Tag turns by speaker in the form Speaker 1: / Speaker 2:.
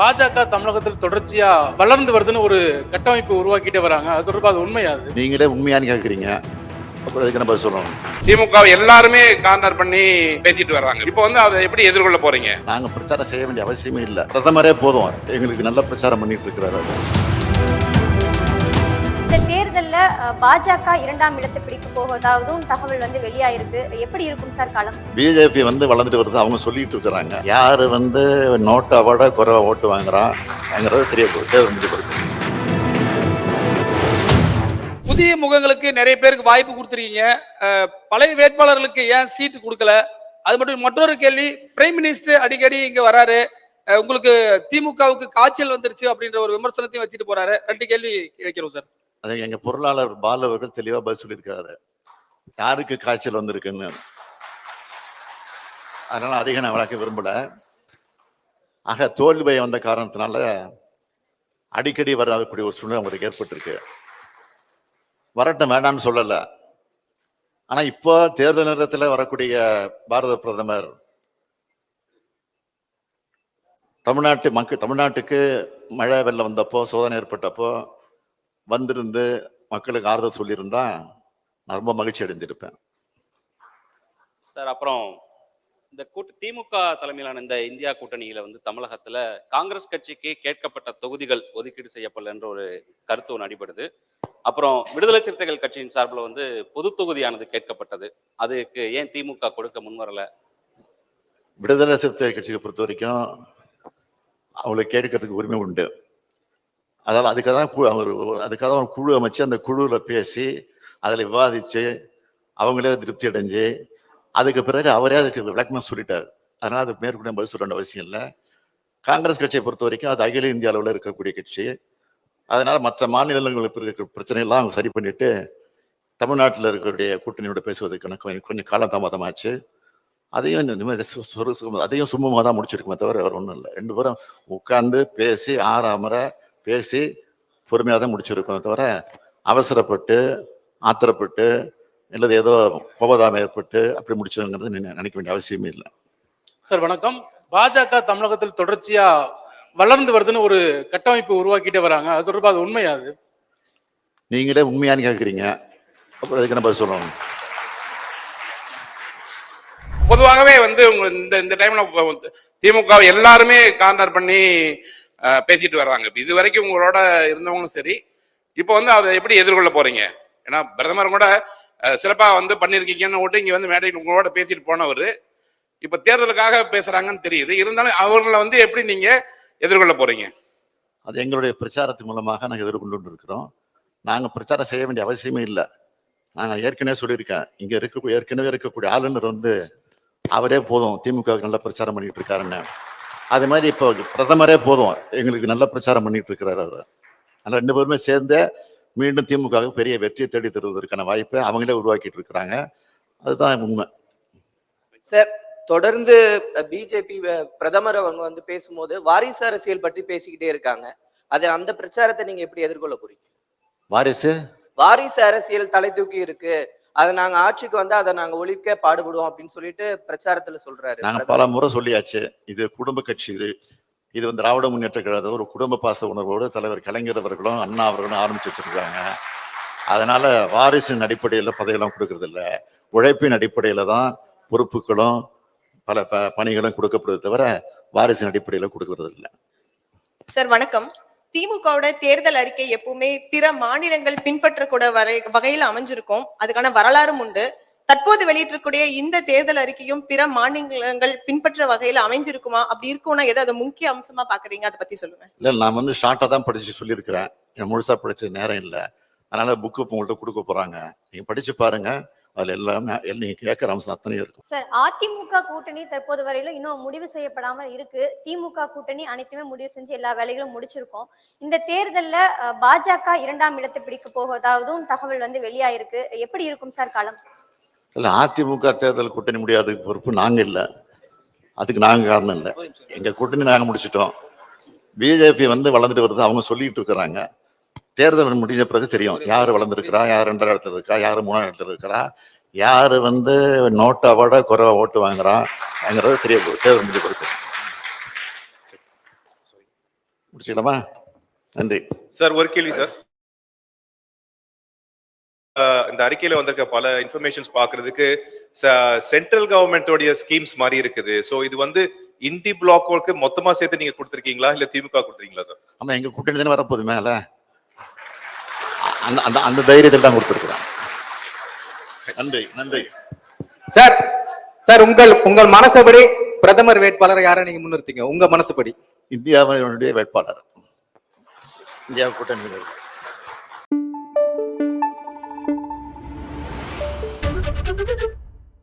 Speaker 1: பாஜக தமிழகத்தில் தொடர்ச்சியா வளர்ந்து வருதுன்னு ஒரு கட்டமைப்பு உருவாக்கிட்டே வராங்க. அது தொடர்பாக அது உண்மையா அது?
Speaker 2: நீங்களே உண்மையான்னு கேட்குறீங்க அப்புறம் அதுக்கு நம்ம சொல்லணும்?
Speaker 3: திமுக எல்லாருமே கார்னர் பண்ணி பேசிட்டு வர்றாங்க. இப்போ வந்து அதை எப்படி எதிர்கொள்ள போறீங்க?
Speaker 2: நாங்கள் பிரச்சாரம் செய்ய வேண்டிய அவசியமே இல்லை. பிரதமரே போதும். எங்களுக்கு நல்ல பிரச்சாரம் பண்ணிட்டு இருக்கிறாரு.
Speaker 4: இந்த தேர்தல்ல பாஜக இரண்டாம் இடத்தை பிடிக்க போவதாகவும் தகவல் வந்து வெளியாயிருக்கு. எப்படி இருக்கும் சார் களம்
Speaker 2: பிஜேபி வந்து வளர்ந்துட்டு வருது அவங்க சொல்லிட்டு இருக்கிறாங்க. யாரு வந்து நோட்டை விட குறைவா ஓட்டு வாங்குறாங்கிறது தெரிய.
Speaker 5: புதிய முகங்களுக்கு நிறைய பேருக்கு வாய்ப்பு கொடுத்துருக்கீங்க. பழைய வேட்பாளர்களுக்கு ஏன் சீட்டு கொடுக்கல? அது மட்டும் மற்றொரு கேள்வி பிரைம் மினிஸ்டர் அடிக்கடி இங்க வராரு. உங்களுக்கு திமுகவுக்கு காய்ச்சல் வந்துருச்சு அப்படின்ற ஒரு விமர்சனத்தையும் வச்சுட்டு போறாரு. ரெண்டு கேள்வி வைக்கிறோம் சார்.
Speaker 2: அதை எங்கள் பொருளாளர் பால் அவர்கள் தெளிவாக பதில் சொல்லியிருக்காரு யாருக்கு காய்ச்சல் வந்திருக்குன்னு. அதனால் அதிகம் நான் விளக்க விரும்பலை. ஆக தோல்வி பயம் வந்த காரணத்தினால அடிக்கடி வரக்கூடிய ஒரு சூழ்நிலை அவங்களுக்கு ஏற்பட்டிருக்கு. வரட்டும் வேண்டாம்னு சொல்லலை. ஆனால் இப்போ தேர்தல் நேரத்தில் வரக்கூடிய பாரத பிரதமர் தமிழ்நாட்டு மக்கள் தமிழ்நாட்டுக்கு மழை வெள்ளம் வந்தப்போ சோதனை ஏற்பட்டப்போ வந்திருந்து மக்களுக்கு ஆறுதல் சொல்லியிருந்தா நான் ரொம்ப மகிழ்ச்சி அடைந்திருப்பேன்.
Speaker 6: சார் அப்புறம் இந்த கூட்டு திமுக தலைமையிலான இந்த இந்தியா கூட்டணியில வந்து தமிழகத்துல காங்கிரஸ் கட்சிக்கு கேட்கப்பட்ட தொகுதிகள் ஒதுக்கீடு செய்யப்படல என்ற ஒரு கருத்து ஒன்று அடிபடுது. அப்புறம் விடுதலை சிறுத்தைகள் கட்சியின் சார்பில் வந்து பொது தொகுதியானது கேட்கப்பட்டது. அதுக்கு ஏன் திமுக கொடுக்க முன்வரல
Speaker 2: விடுதலை சிறுத்தை கட்சியை பொறுத்த வரைக்கும் அவங்களுக்கு கேட்கறதுக்கு உரிமை உண்டு. அதாவது அதுக்காக தான் குழு அவர் அதுக்காக தான் குழு அமைச்சு அந்த குழுவில் பேசி அதில் விவாதித்து அவங்களே திருப்தி அடைஞ்சு அதுக்கு பிறகு அவரே அதுக்கு விளக்கமாக சொல்லிட்டார். அதனால் அது மேற்கொண்டு பதில் சொல்ல வேண்டிய அவசியம் இல்லை. காங்கிரஸ் கட்சியை பொறுத்த வரைக்கும் அது அகில இந்திய அளவில் இருக்கக்கூடிய கட்சி. அதனால் மற்ற மாநிலங்களுக்கு இருக்கிற பிரச்சனையெல்லாம் அவங்க சரி பண்ணிட்டு தமிழ்நாட்டில் இருக்கக்கூடிய கூட்டணியோட பேசுவதற்கான கொஞ்சம் கொஞ்சம் காலதாமதமாச்சு அதையும் அதையும் சுமூகமாக தான் முடிச்சிருக்குமே தவிர வேறு ஒன்றும் இல்லை. ரெண்டு பேரும் உட்காந்து பேசி ஆறாமரை பேசி பொறுமையாக தான் முடிச்சிருக்கோம் தவிர அவசரப்பட்டு ஆத்திரப்பட்டு இல்லது ஏதோ கோபதாமம் ஏற்பட்டு அப்படி முடிச்சோங்கிறது நினை- நினைக்க வேண்டிய அவசியமே இல்லை.
Speaker 1: சார் வணக்கம். பாஜக தமிழகத்தில் தொடர்ச்சியா வளர்ந்து வருதுன்னு ஒரு கட்டமைப்பு உருவாக்கிட்டே வராங்க. அது தொடர்பாக அது உண்மையா அது?
Speaker 2: நீங்களே உண்மையான்னு கேட்குறீங்க. அப்புறம் அதுக்கு நம்ம சொல்லணும்?
Speaker 3: பொதுவாகவே வந்து இந்த இந்த டைம்ல திமுக எல்லாருமே கார்னர் பண்ணி பேசிட்டு வர்றாங்க. இது வரைக்கும் உங்களோட இருந்தவங்களும் சரி இப்போ வந்து அதை எப்படி எதிர்கொள்ள போறீங்க? ஏன்னா பிரதமர் கூட சிறப்பாக வந்து பண்ணியிருக்கீங்கன்னு விட்டு இங்கே வந்து மேடையில் உங்களோட பேசிட்டு போனவர் இப்போ தேர்தலுக்காக பேசுறாங்கன்னு தெரியுது. இருந்தாலும் அவர்களை வந்து எப்படி நீங்க எதிர்கொள்ள போறீங்க?
Speaker 2: அது எங்களுடைய பிரச்சாரத்தின் மூலமாக நாங்கள் எதிர்கொண்டு இருக்கிறோம். நாங்கள் பிரச்சாரம் செய்ய வேண்டிய அவசியமே இல்லை. நாங்கள் ஏற்கனவே சொல்லியிருக்கேன். இங்கே இருக்க ஏற்கனவே இருக்கக்கூடிய ஆளுநர் வந்து அவரே போதும். திமுக நல்லா பிரச்சாரம் பண்ணிட்டு இருக்காருன்னு. அதே மாதிரி இப்போ பிரதமரே போதும். எங்களுக்கு நல்ல பிரச்சாரம் பண்ணிட்டு இருக்கிறாரு அவர். அதனால் ரெண்டு பேருமே சேர்ந்து மீண்டும் திமுக பெரிய வெற்றியை தேடி தருவதற்கான வாய்ப்பை அவங்களே உருவாக்கிட்டு இருக்கிறாங்க அதுதான் உண்மை.
Speaker 7: சார் தொடர்ந்து பிஜேபி பிரதமர் அவங்க வந்து பேசும்போது வாரிசு அரசியல் பற்றி பேசிக்கிட்டே இருக்காங்க. அது அந்த பிரச்சாரத்தை நீங்க எப்படி எதிர்கொள்ள போறீங்க?
Speaker 2: வாரிசு?
Speaker 7: வாரிசு அரசியல் தலை தூக்கி இருக்கு. அதை நாங்க ஆட்சிக்கு வந்து அதை நாங்க ஒழிக்க பாடுபடுவோம் அப்படின்னு சொல்லிட்டு பிரச்சாரத்துல சொல்றாரு
Speaker 2: நாங்க. பல முறை சொல்லியாச்சு இது குடும்ப கட்சி இது இது வந்து திராவிட முன்னேற்ற கழகத்தை ஒரு குடும்ப பாச உணர்வோடு தலைவர் கலைஞர் அவர்களும் அண்ணா அவர்களும் ஆரம்பிச்சு வச்சிருக்காங்க. அதனால வாரிசின் அடிப்படையில் பதவியெல்லாம் கொடுக்கறது இல்ல. உழைப்பின் அடிப்படையில தான் பொறுப்புகளும் பல ப பணிகளும் கொடுக்கப்படுது தவிர வாரிசின் அடிப்படையில் கொடுக்கறது இல்லை.
Speaker 8: சார் வணக்கம். திமுகவோட தேர்தல் அறிக்கை எப்பவுமே பிற மாநிலங்கள் பின்பற்றக்கூட வரை வகையில் அமைஞ்சிருக்கும். அதுக்கான வரலாறும் உண்டு. தற்போது வெளியிட்டிருக்கூடிய இந்த தேர்தல் அறிக்கையும் பிற மாநிலங்கள் பின்பற்ற வகையில் அமைஞ்சிருக்குமா? அப்படி இருக்கும்னா ஏதாவது அதை முக்கிய அம்சமா பாக்குறீங்க அதை பத்தி சொல்லுங்க.
Speaker 2: இல்லை நான் வந்து ஷார்ட்டாக தான் படிச்சு சொல்லியிருக்கிறேன். எனக்கு முழுசா படிச்ச நேரம் இல்லை. அதனால புக்கு இப்போ உங்கள்கிட்ட கொடுக்க போறாங்க. நீங்க படிச்சு பாருங்க. அதுல எல்லாமே நீங்க கேட்குற அம்சம் அத்தனையும் இருக்கும்.
Speaker 4: சார் அதிமுக கூட்டணி தற்போது வரையிலும் இன்னும் முடிவு செய்யப்படாமல் இருக்கு. திமுக கூட்டணி அனைத்துமே முடிவு செஞ்சு எல்லா வேலைகளும் முடிச்சிருக்கோம். இந்த தேர்தல்ல பாஜக இரண்டாம் இடத்தை பிடிக்க போவதாகவும் தகவல் வந்து வெளியாயிருக்கு. எப்படி இருக்கும் சார் களம்
Speaker 2: இல்லை அதிமுக தேர்தல் கூட்டணி முடியாததுக்கு பொறுப்பு நாங்க இல்லை. அதுக்கு நாங்க காரணம் இல்லை. எங்க கூட்டணி நாங்க முடிச்சிட்டோம். பிஜேபி வந்து வளர்ந்துட்டு வருது அவங்க சொல்லிட்டு இருக்கிறாங்க. தேர்தல் முடிஞ்ச பிறகு தெரியும். யார் வளர்ந்துருக்கிறா யார் ரெண்டாம் இடத்துல இருக்கா யார் மூணாம் இடத்துல இருக்கிறா யார் வந்து நோட்டை விட குறைவா ஓட்டு வாங்குறாங்கிறது தெரிய போகுது. தேர்தல் முடிஞ்ச பிறகு. முடிச்சுக்கலாமா? நன்றி.
Speaker 9: சார் ஒரு கேள்வி சார். இந்த அறிக்கையில வந்திருக்க பல இன்ஃபர்மேஷன்ஸ் பாக்குறதுக்கு சென்ட்ரல் கவர்மெண்டோடைய ஸ்கீம்ஸ் மாதிரி இருக்குது. சோ இது வந்து இண்டி பிளாக் ஒர்க்கு மொத்தமா சேர்த்து நீங்க கொடுத்திருக்கீங்களா? இல்ல திமுக கொடுத்துருக்கீங்களா சார்?
Speaker 2: ஆமா எங்க கூட்டணி தானே வரப்போகுது மேல. அந்த அந்த அந்த தைரியத்தில் தான் கொடுத்துருக்குறேன் நன்றி நன்றி.
Speaker 10: சார் சார் உங்கள் உங்கள் மனசபடி பிரதமர் வேட்பாளரை யாரை நீங்க முன்னிறுத்தீங்க? உங்க மனசுபடி.
Speaker 2: இந்தியாவினுடைய வேட்பாளர். இந்தியா கூட்டணி